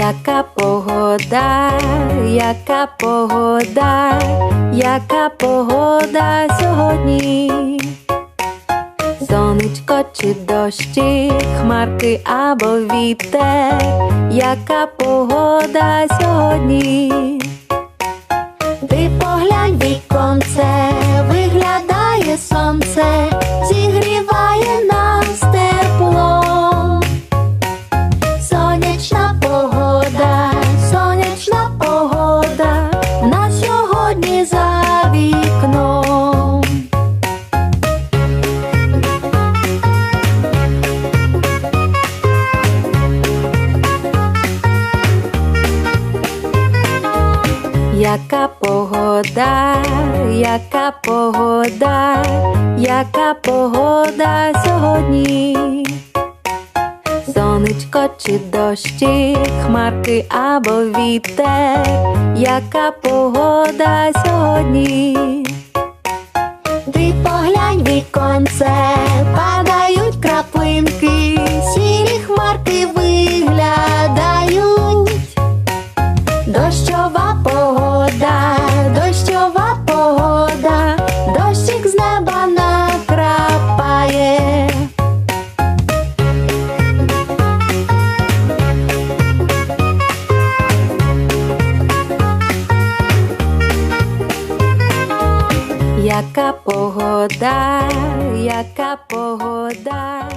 Яка погода, яка погода, яка погода сьогодні? Сонечко чи дощі, хмарки або вітер, яка погода сьогодні? Ти поглянь віконце, виглядає сонце, за вікном. Яка погода, яка погода, яка погода сьогодні? Сонечко чи дощі, хмарки або вітер, яка погода сьогодні? Ти поглянь віконце, Яка погода, яка погода,